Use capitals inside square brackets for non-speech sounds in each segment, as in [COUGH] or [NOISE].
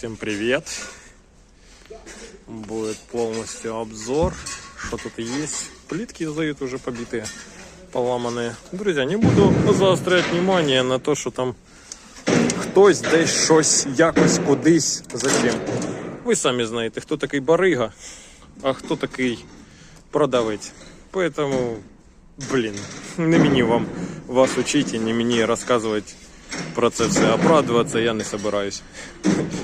Всем привет! Будет полностью обзор, что тут есть. Плитки сдают уже побитые, поломанные. Друзья, не буду заострять внимание на то, что там хтось десь щось якось кудись зачем. Ви самі знаєте, хто такий барига, а хто такий продавець. Поэтому, блін, не мені вам вас учити, не мені розказувати про це все. Оправдуватися я не собираюсь.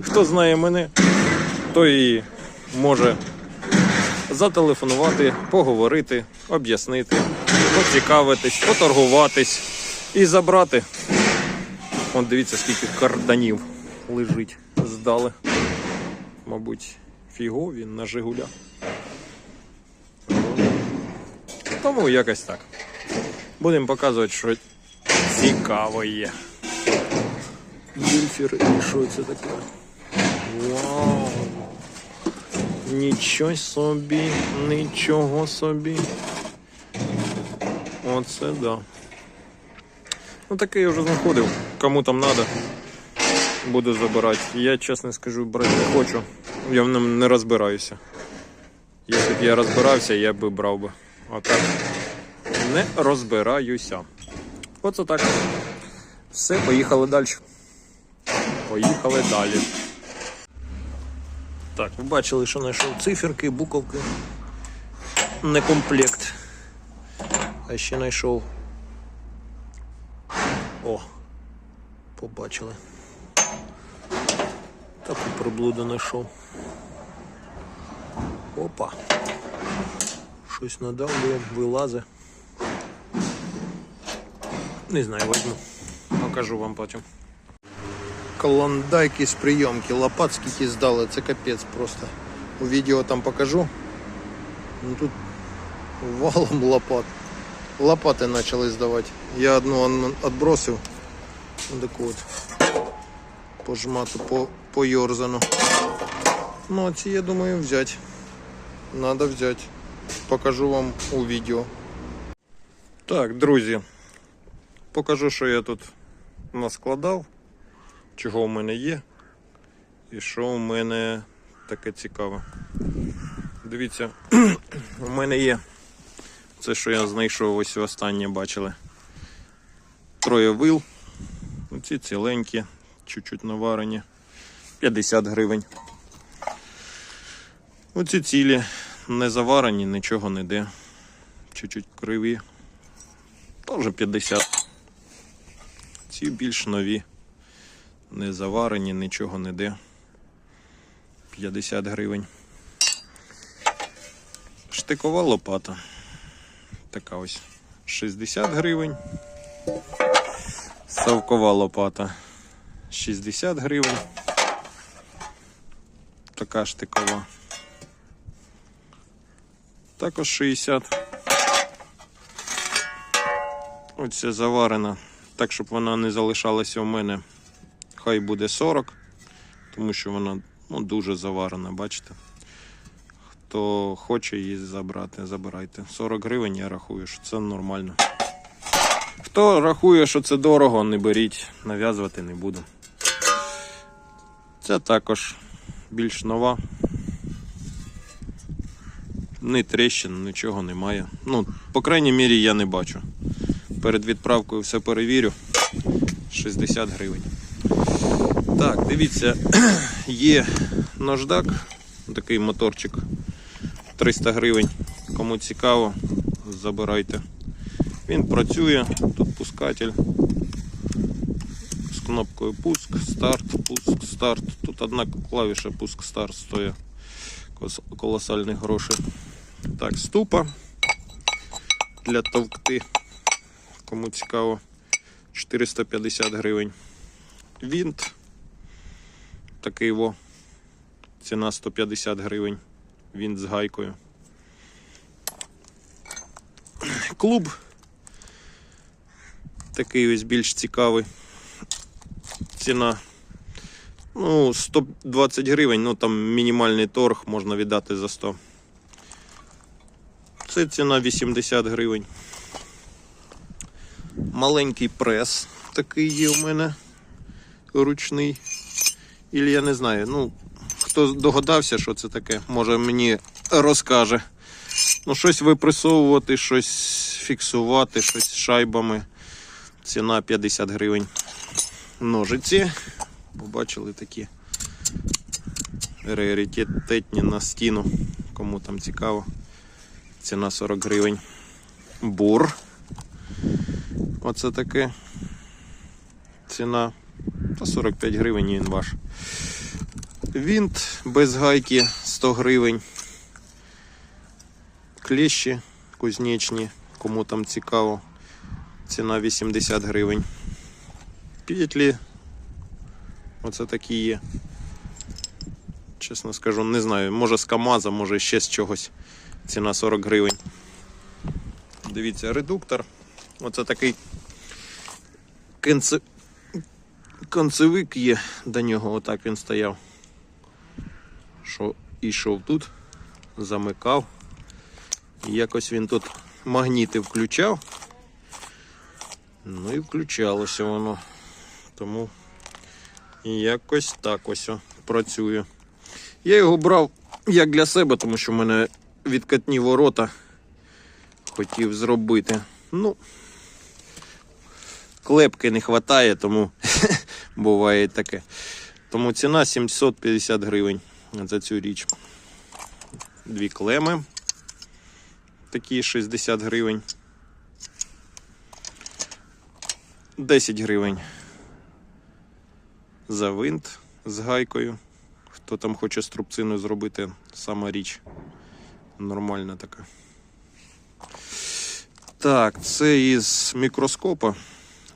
Хто знає мене, той і може зателефонувати, поговорити, об'яснити, поцікавитись, поторгуватись і забрати. От дивіться, скільки карданів лежить, здали. Мабуть, фігові на Жигуля. Тому якось так. Будемо показувати, що цікаво є. Більфір і що це таке? Вау! Нічого собі, нічого собі. Оце да. Ну таке я вже знаходив. Кому там треба, буду забирати. Я чесно скажу, брати не хочу. Я в ньому не розбираюся. Б я розбирався, я би брав би. А так не розбираюся. Оце так. Все, поїхали далі. Поїхали далі. Так, ви бачили, що знайшов циферки, буковки. Не комплект. А ще знайшов. О, побачили. Таку приблуду знайшов. Опа. Щось надавлює, вилазить. Не знаю, возьму. Покажу вам потім. Клондайки з прийомки. Лопат скільки здали, це капець просто. У відео там покажу. Ну тут валом лопат. Лопати почали здавати. Я одну відбросив. Таку от пожмату, по, пойорзану. Ну, а ці я думаю взяти. Надо взяти. Покажу вам у відео. Так, друзі. Покажу, що я тут наскладав, Чого в мене є, і що у мене таке цікаве. Дивіться, [CLEARS THROAT] у мене є це, що я знайшов ось останнє бачили. Троє вил. Оці ціленькі, чуть-чуть наварені. 50 гривень. Оці цілі не заварені, нічого не де. Чуть-чуть криві. Теж 50. Ці більш нові. Не заварені, нічого не де. 50 гривень. Штикова лопата. Така ось 60 гривень. Савкова лопата 60 гривень. Така штикова. Також 60. Оце заварена. Так, щоб вона не залишалася у мене. Хай буде 40, тому що вона ну, дуже заварена, бачите? Хто хоче її забрати, забирайте. 40 гривень я рахую, що це нормально. Хто рахує, що це дорого, не беріть, нав'язувати не буду. Це також більш нова. Ні тріщин, нічого немає. Ну, по крайній мірі, я не бачу. Перед відправкою все перевірю. 60 гривень. Так, дивіться, [CLEARS THROAT] є наждак, такий моторчик 300 гривень. Кому цікаво, забирайте. Він працює, тут пускатель з кнопкою пуск, старт, пуск, старт. Тут одна клавіша пуск, старт стоїть колосальні гроші. Так, ступа для товкти. Кому цікаво, 450 гривень. Вінт. Такий во. Ціна 150 гривень. Вінт з гайкою. Клуб. Такий ось більш цікавий. Ціна. Ну, 120 гривень, ну там мінімальний торг можна віддати за 100. Це ціна 80 гривень. Маленький прес такий є у мене ручний. Ілі я не знаю. Ну, хто догадався, що це таке, може мені розкаже. Ну, щось випресовувати, щось фіксувати, щось шайбами. Ціна 50 гривень. Ножиці. Побачили такі раритетні на стіну. Кому там цікаво. Ціна 40 гривень. Бур. Оце таке. Ціна та 45 гривень він ваш. Вінт без гайки 100 гривень. Клещі кузнечні, кому там цікаво. Ціна 80 гривень. Петлі. Оце такі є. Чесно скажу, не знаю. Може з КАМАЗа, може ще з чогось. Ціна 40 гривень. Дивіться, редуктор. Оце такий. Концевик є до нього, отак він стояв. Що ішов тут, замикав. І якось він тут магніти включав. Ну і включалося воно. Тому якось так ось працює. Я його брав як для себе, тому що в мене відкатні ворота хотів зробити. Ну, клепки не вистачає, тому [LAUGHS] буває таке. Тому ціна 750 гривень за цю річ. Дві клеми. Такі 60 гривень. 10 гривень за винт з гайкою. Хто там хоче струбцину зробити, сама річ. Нормальна така. Так, це із мікроскопа.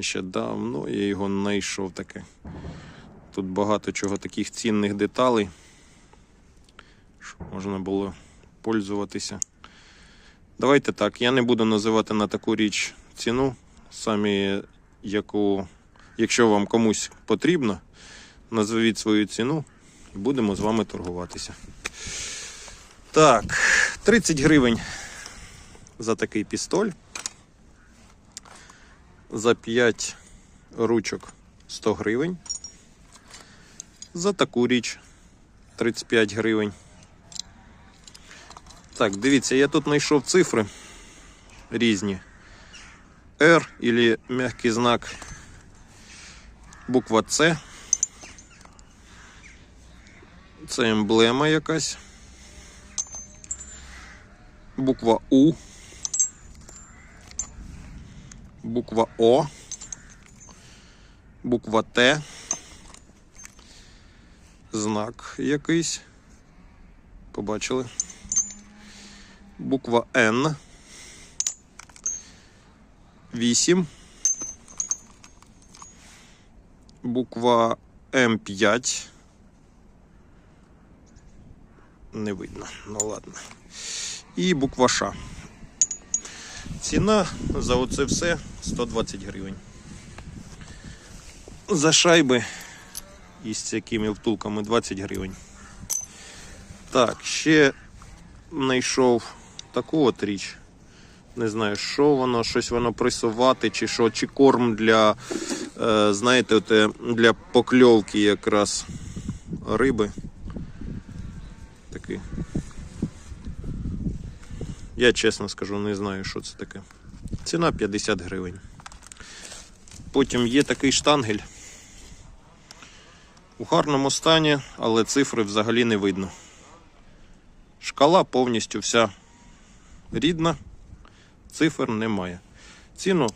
Ще давно я його знайшов таке. Тут багато чого таких цінних деталей, щоб можна було пользуватися. Давайте так, я не буду називати на таку річ ціну. Самі яку, якщо вам комусь потрібно, назвіть свою ціну і будемо з вами торгуватися. Так, 30 гривень за такий пістоль. За 5 ручок 100 гривень. За таку річ 35 гривень. Так, дивіться, я тут знайшов цифри різні. R или мягкий знак буква С. Це емблема якась. Буква У. Буква О. Буква Т. Знак якийсь. Побачили. Буква Н. 8. Буква М5. Не видно. Ну ладно. І буква Ш. Ціна за оце все 120 гривень. За шайби із такими втулками 20 гривень. Так, ще знайшов таку от річ. Не знаю, що воно, щось воно пресувати, чи що, чи корм для, е, знаєте, для покльовки якраз риби. Такий. Я чесно скажу, не знаю, що це таке. Ціна 50 гривень. Потім є такий штангель. У гарному стані, але цифри взагалі не видно. Шкала повністю вся рідна, цифр немає. Ціну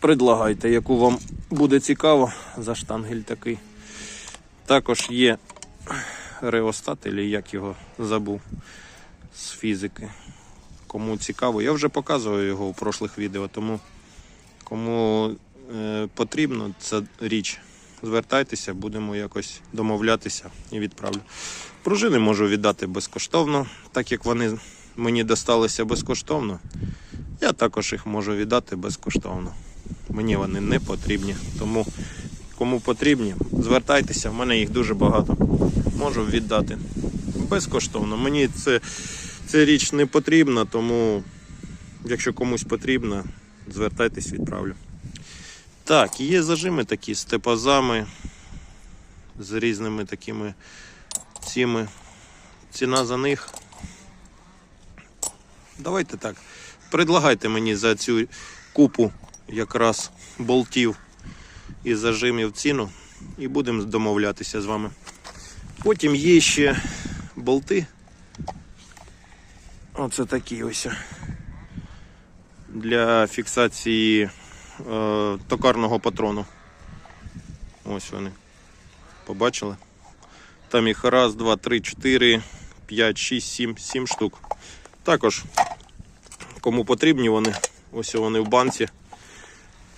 предлагайте, яку вам буде цікаво за штангель такий. Також є реостат, як його забув з фізики. Кому цікаво, я вже показував його у прошлих відео, тому кому е, потрібно ця річ, звертайтеся, будемо якось домовлятися і відправлю. Пружини можу віддати безкоштовно, так як вони мені досталися безкоштовно. Я також їх можу віддати безкоштовно. Мені вони не потрібні. Тому кому потрібні, звертайтеся, в мене їх дуже багато. Можу віддати безкоштовно. Мені це, ця річ не потрібна, тому якщо комусь потрібно, звертайтесь, відправлю. Так, є зажими такі з тепазами. з різними такими цими. Ціна за них. Давайте так. Предлагайте мені за цю купу якраз болтів і зажимів ціну. І будемо домовлятися з вами. Потім є ще болти. Оце такі ось. Для фіксації е, токарного патрону. Ось вони. Побачили? Там їх раз, два, три, чотири, п'ять, шість, сім, сім штук. Також, кому потрібні вони, ось вони в банці.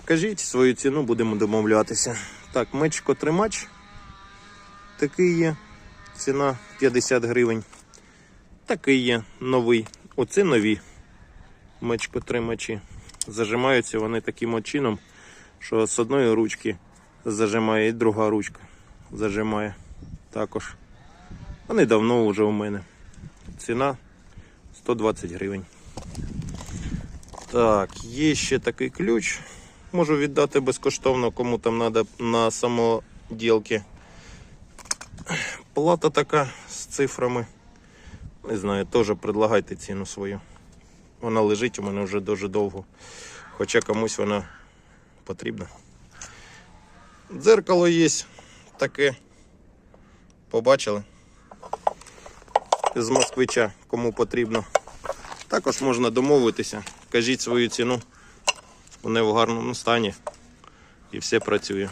Кажіть свою ціну, будемо домовлятися. Так, мечко тримач. Такий є. Ціна 50 гривень. Такий є новий. Оце нові мечкотримачі. Зажимаються вони таким чином, що з одної ручки зажимає і друга ручка зажимає також. Вони давно вже у мене. Ціна 120 гривень. Так, є ще такий ключ. Можу віддати безкоштовно, кому там треба на самоділки. Плата така з цифрами. Не знаю, теж предлагайте ціну свою. Вона лежить у мене вже дуже довго. Хоча комусь вона потрібна. Дзеркало є таке. Побачили? З москвича, кому потрібно. Також можна домовитися. Кажіть свою ціну. Вони в гарному стані. І все працює.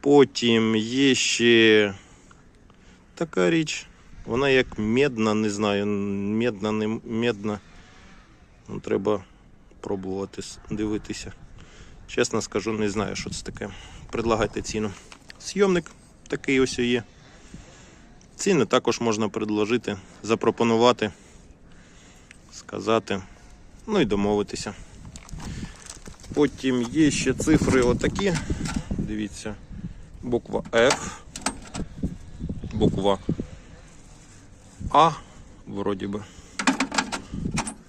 Потім є ще така річ. Вона як медна, не знаю, медна, не медна. Ну, треба пробувати дивитися. Чесно скажу, не знаю, що це таке. Предлагайте ціну. Сйомник такий ось є. Ціни також можна предложити, запропонувати, сказати, ну і домовитися. Потім є ще цифри отакі. Дивіться, буква F, буква А, вроді би.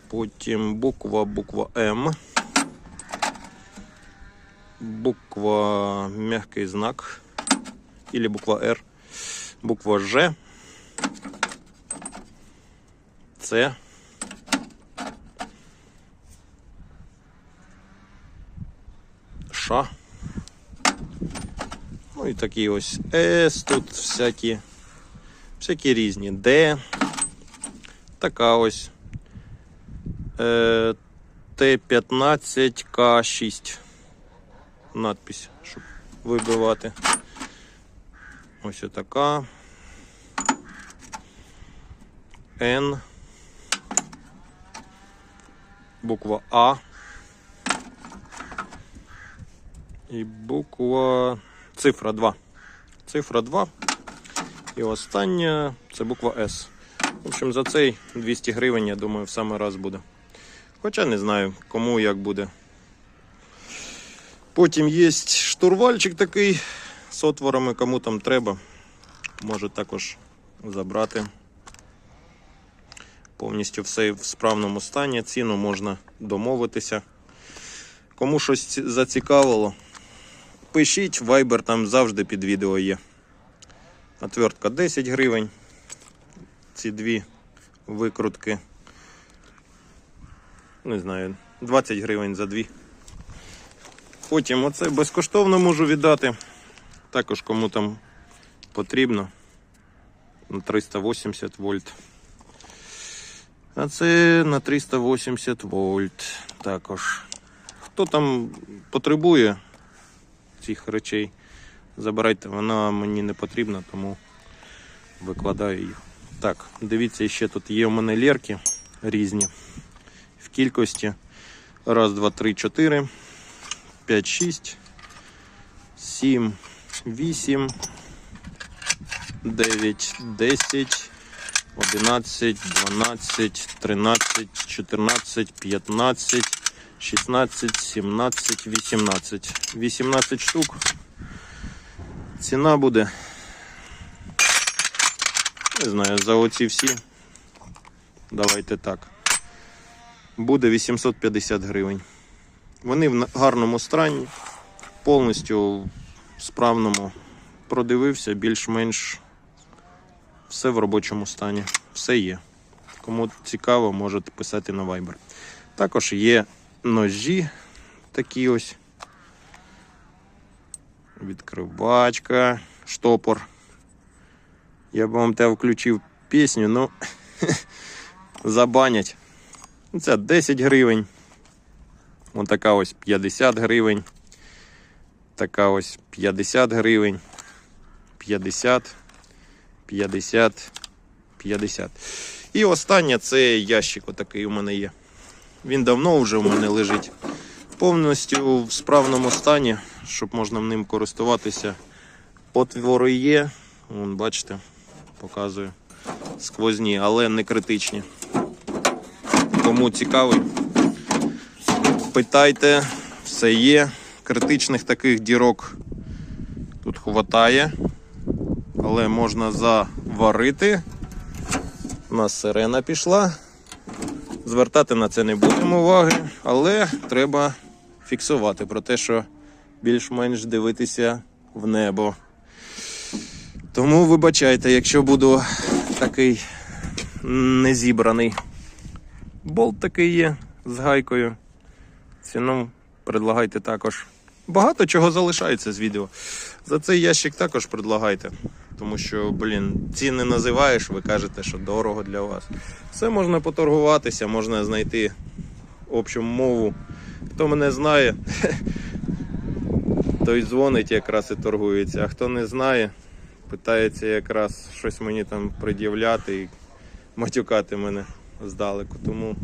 Потім буква, буква М. Буква мягкий знак. Или буква Р. Буква Ж. С. Ш. Ну і такі ось С тут всякі. Всякі різні. Д. Така ось. Е, Т15К6. Надпись, щоб вибивати. Ось така. Н. Буква А. І буква цифра 2. Цифра 2. І остання це буква С. В общем, за цей 200 гривень, я думаю, в самий раз буде. Хоча не знаю, кому як буде. Потім є штурвальчик такий з отворами, кому там треба. Може також забрати. Повністю все в справному стані. Ціну можна домовитися. Кому щось зацікавило, пишіть, Viber там завжди під відео є. Отвертка 10 гривень. Ці дві викрутки. Не знаю, 20 гривень за дві. Потім оце безкоштовно можу віддати. Також кому там потрібно. На 380 вольт. А це на 380 вольт також. Хто там потребує цих речей, забирайте, вона мені не потрібна, тому викладаю їх. Так, дивіться, ще тут є у мене лерки різні в кількості. Раз, два, три, чотири, п'ять, шість, сім, вісім, дев'ять, десять, одинадцять, дванадцять, тринадцять, чотирнадцять, п'ятнадцять, шістнадцять, сімнадцять, вісімнадцять. Вісімнадцять штук. Ціна буде. Не знаю, за оці всі. Давайте так. Буде 850 гривень. Вони в гарному стані, повністю справному продивився, більш-менш все в робочому стані. Все є. Кому цікаво, можете писати на Viber. Також є ножі такі ось. Відкривачка, штопор. Я б вам те включив пісню, ну [LAUGHS] забанять. Це 10 гривень. Ось така ось 50 гривень. Така ось 50 гривень. 50, 50, 50. І останнє це ящик отакий у мене є. Він давно вже у мене лежить. Повністю в справному стані, щоб можна ним користуватися. Отвори є, Вон, бачите, показую. Сквозні, але не критичні. Кому цікавий, питайте, все є. Критичних таких дірок тут хватає, але можна заварити. У нас сирена пішла. Звертати на це не будемо уваги, але треба фіксувати про те, що більш-менш дивитися в небо. Тому вибачайте, якщо буду такий незібраний. Болт такий є з гайкою. Ціну предлагайте також. Багато чого залишається з відео. За цей ящик також предлагайте. Тому що, блін, ціни називаєш, ви кажете, що дорого для вас. Все можна поторгуватися, можна знайти общу мову. Хто мене знає, [LAUGHS] той дзвонить якраз і торгується. А хто не знає, питається якраз щось мені там пред'являти і матюкати мене здалеку. Тому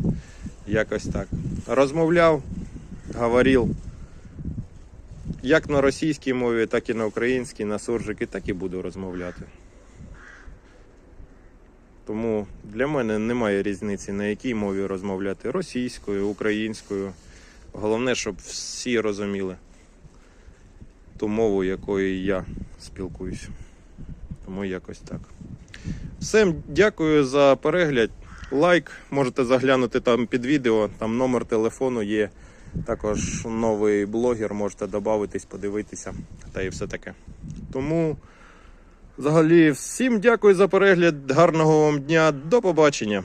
якось так. Розмовляв, говорив. Як на російській мові, так і на українській, на суржики, так і буду розмовляти. Тому для мене немає різниці, на якій мові розмовляти російською, українською. Головне, щоб всі розуміли ту мову, якою я спілкуюся. Тому якось так. Всім дякую за перегляд. Лайк, можете заглянути там під відео, там номер телефону є. Також новий блогер, можете додатись, подивитися та і все таке. Тому, взагалі, всім дякую за перегляд. Гарного вам дня. До побачення.